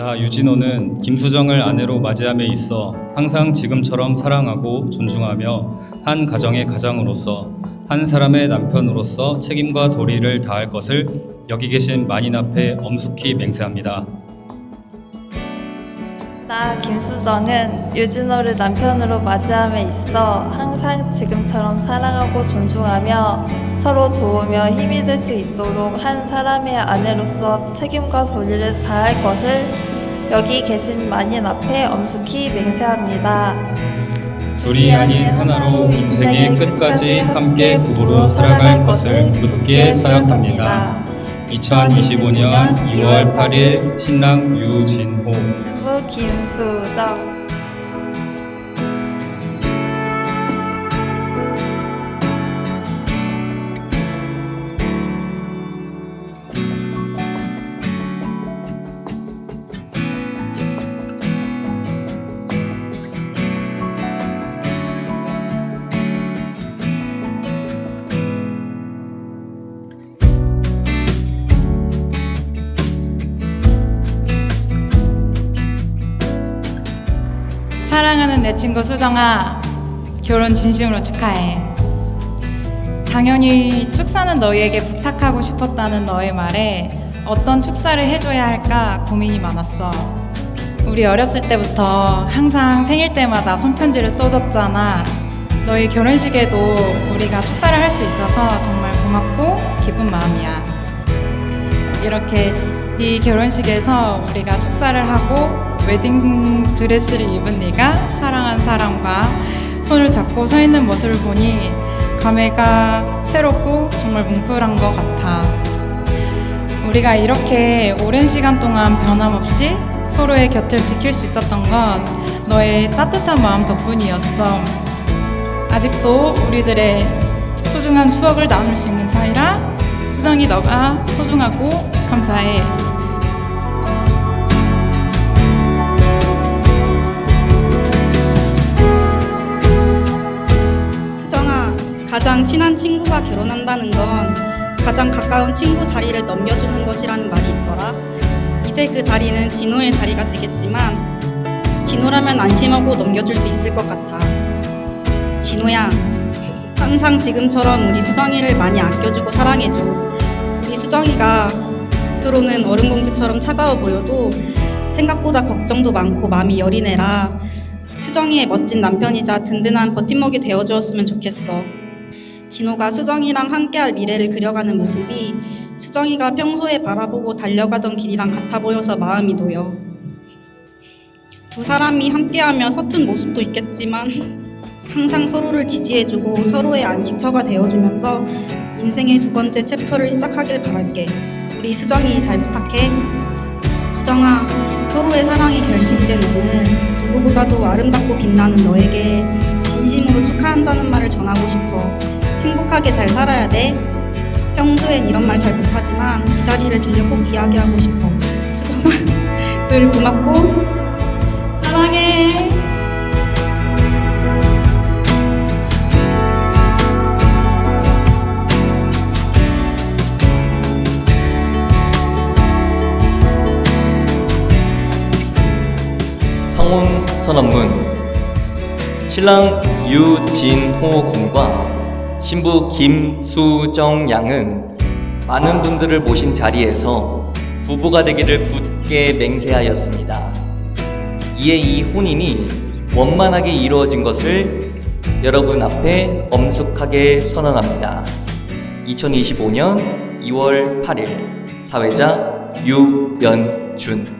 나 유진호는 김수정을 아내로 맞이함에 있어 항상 지금처럼 사랑하고 존중하며 한 가정의 가장으로서 한 사람의 남편으로서 책임과 도리를 다할 것을 여기 계신 만인 앞에 엄숙히 맹세합니다. 나 김수정은 유진호를 남편으로 맞이함에 있어 항상 지금처럼 사랑하고 존중하며 서로 도우며 힘이 될 수 있도록 한 사람의 아내로서 책임과 도리를 다할 것을 여기 계신 만인 앞에 엄숙히 맹세합니다. 둘이 아닌 하나로 인생의 끝까지 함께 부부로 살아갈 것을 굳게 서약합니다. 2025년 2월 8일 신랑 유진호 신부 김수정 사랑하는 내 친구 수정아, 결혼 진심으로 축하해. 당연히 축사는 너희에게 부탁하고 싶었다는 너의 말에 어떤 축사를 해줘야 할까 고민이 많았어. 우리 어렸을 때부터 항상 생일 때마다 손편지를 써줬잖아. 너희 결혼식에도 우리가 축사를 할 수 있어서 정말 고맙고 기쁜 마음이야. 이렇게 네 결혼식에서 우리가 축사를 하고 웨딩 드레스를 입은 네가 사랑한 사람과 손을 잡고 서 있는 모습을 보니 감회가 새롭고 정말 뭉클한 것 같아. 우리가 이렇게 오랜 시간 동안 변함없이 서로의 곁을 지킬 수 있었던 건 너의 따뜻한 마음 덕분이었어. 아직도 우리들의 소중한 추억을 나눌 수 있는 사이라 수정이 너가 소중하고 감사해. 가장 친한 친구가 결혼한다는 건 가장 가까운 친구 자리를 넘겨주는 것이라는 말이 있더라. 이제 그 자리는 진호의 자리가 되겠지만 진호라면 안심하고 넘겨줄 수 있을 것 같아. 진호야, 항상 지금처럼 우리 수정이를 많이 아껴주고 사랑해줘. 우리 수정이가 겉으로는 어른공주처럼 차가워 보여도 생각보다 걱정도 많고 마음이 여린 애라 수정이의 멋진 남편이자 든든한 버팀목이 되어주었으면 좋겠어. 진호가 수정이랑 함께할 미래를 그려가는 모습이 수정이가 평소에 바라보고 달려가던 길이랑 같아 보여서 마음이 놓여. 두 사람이 함께하며 서툰 모습도 있겠지만 항상 서로를 지지해주고 서로의 안식처가 되어주면서 인생의 두 번째 챕터를 시작하길 바랄게. 우리 수정이 잘 부탁해. 수정아, 서로의 사랑이 결실이 된 오늘 누구보다도 아름답고 빛나는 너에게 진심으로 축하한다는 말을 전하고 싶어. 행복하게 잘 살아야 돼. 평소엔 이런 말 잘 못하지만 이 자리를 빌려 꼭 이야기하고 싶어. 수정아, 늘 고맙고 사랑해. 성혼 선언문 신랑 유진호 군과 신부 김수정 양은 많은 분들을 모신 자리에서 부부가 되기를 굳게 맹세하였습니다. 이에 이 혼인이 원만하게 이루어진 것을 여러분 앞에 엄숙하게 선언합니다. 2025년 2월 8일 사회자 유연준